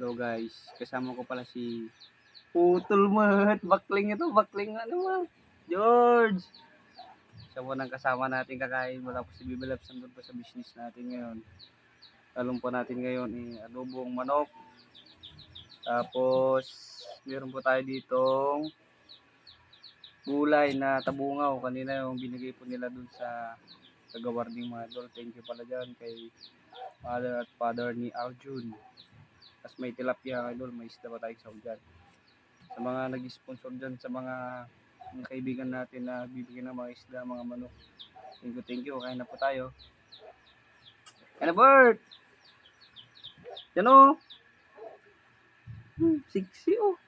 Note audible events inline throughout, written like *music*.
So guys, kasama ko pala si Putol Mat. Bakling ito, bakling ano mo. George! Siya po nang kasama natin kakain mula po si Bibilab sandun po sa business natin ngayon. Talong po natin ngayon eh, adobong manok. Tapos, meron po tayo ditong gulay na tabungaw. Kanina yung binigay po nila dun sa tagawarding mga idol. Thank you pala dyan kay father at father ni Arjun. May tilapia idol, may isda pa tayo sa dyan. Sa mga nag-sponsor dyan, sa mga, mga kaibigan natin na bibigyan ng mga isda, mga manok. Thank you, thank you. Kain na po tayo. Kain na, Bert! Yan o! Hmm, sexy oh.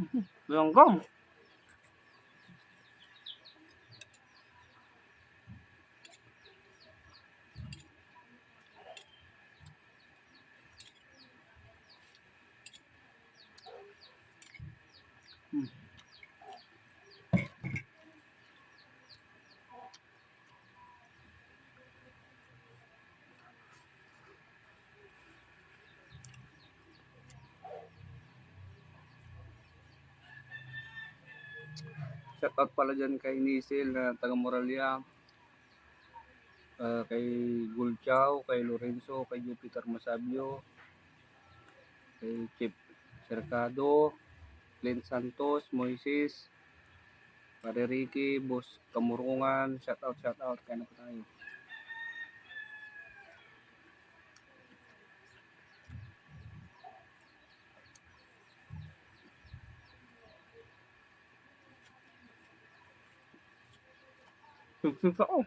*laughs* Langgam. Shout out pala dyan kay Nisil na taga Moralia. Ah, kay Gulchao, kay Lorenzo, kay Jupiter Masabio, kay Chip Cercado, Glenn Santos, Moises, Pare Ricky, Boss Kamurungan, shout out, shout out, kaya na po tayo. Susunod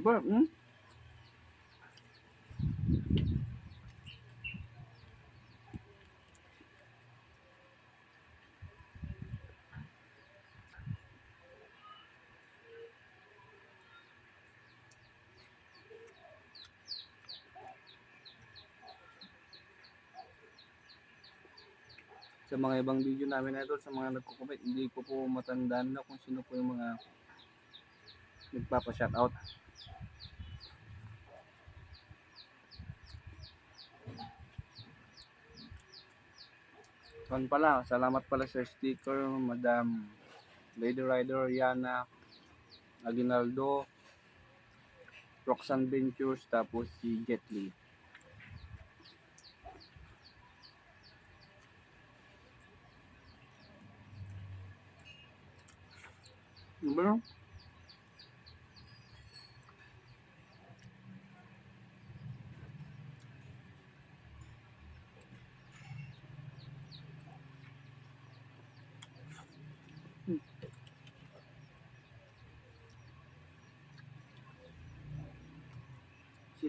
ako. Bumba, hmm? sa mga ibang video namin idol sa mga nagko-comment hindi ko po matandaan na kung sino po yung mga nagpapa-shoutout Kan pala, salamat pala sa sticker, Madam Lady Rider Yana Aguinaldo, Roxanne Ventures, tapos si Jet Li. Ano ba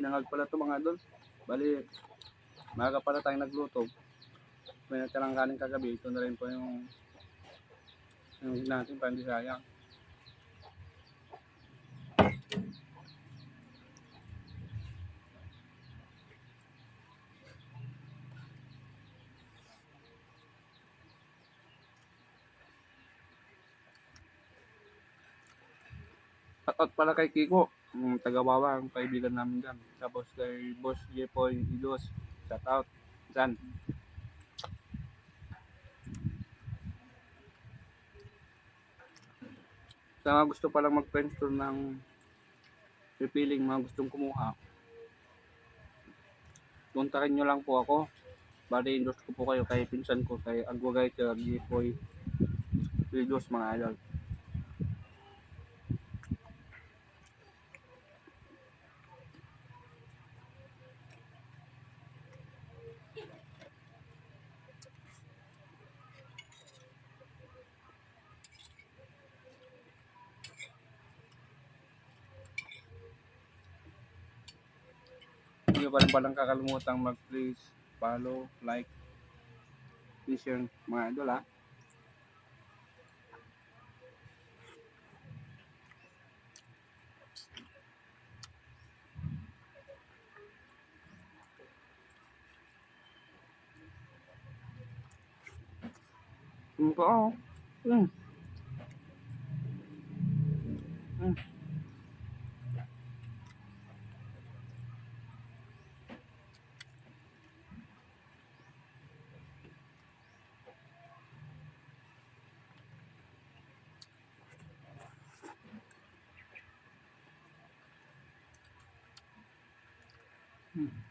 yun? Sinangag pala to mga idol. Bali, maaga pala tayong nagluto. May natirang kanin kagabi. Ito na rin po yung yung natin para hindi sayang. Pala kay Kiko, yung taga-wawa, ang kaibigan namin dyan. Tapos kay Boss Jepoy Idos, shoutout. Dyan. Sa mga gusto palang mag-friends tour ng repealing, mga gustong kumuha, kontakin nyo lang po ako. Bali, endorse ko po kayo kay pinsan ko, kay Agwagay, sa Jepoy Idos, mga idol. Nyo rin palang kakalimutang mag-please follow, like, and share mga idol ha. Ano pa ako? Mm. Mm.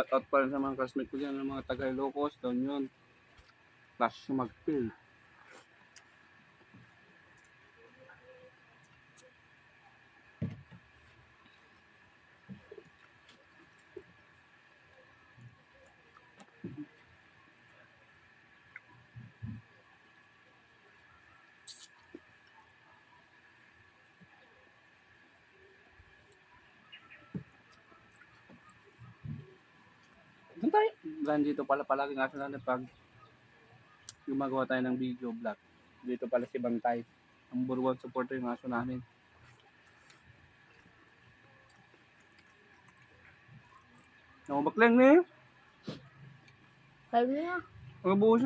Shout out pa rin sa mga classmate ko dyan, ng mga taga Ilocos, doon yun. Plus mag-fill. Doon Dahil dito pala palagi nga sila na pag gumagawa tayo ng video vlog. Dito pala si Bantay. Ang one supporter yung aso namin. Ako baklang ni. Sabi niya, Ang buhos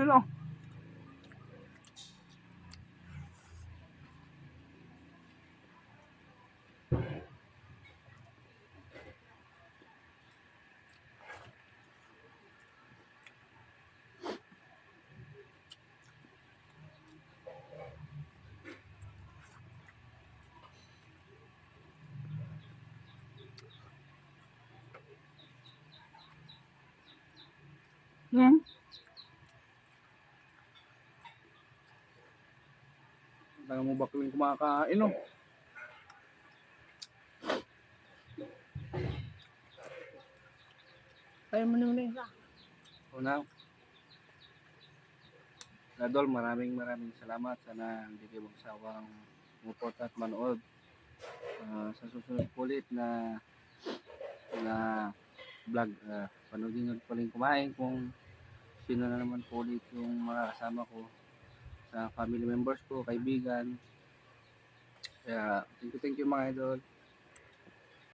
Hmm. Taga mo bakling kumakain oh. kaya mo naman isa. Una. Nadol, maraming maraming salamat. Sana hindi kayo magsawang mupot at manood. Ah, sa susunod po ulit na na vlog, uh, panoorin nyo pa rin kumain kung sino na naman po ulit yung mga kasama ko sa family members ko, kaibigan. Kaya, thank you, thank you mga idol.